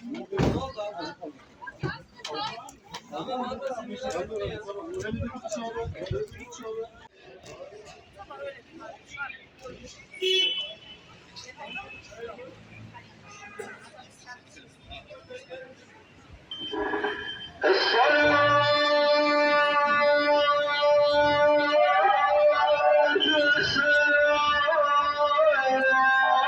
Tamam, tamam.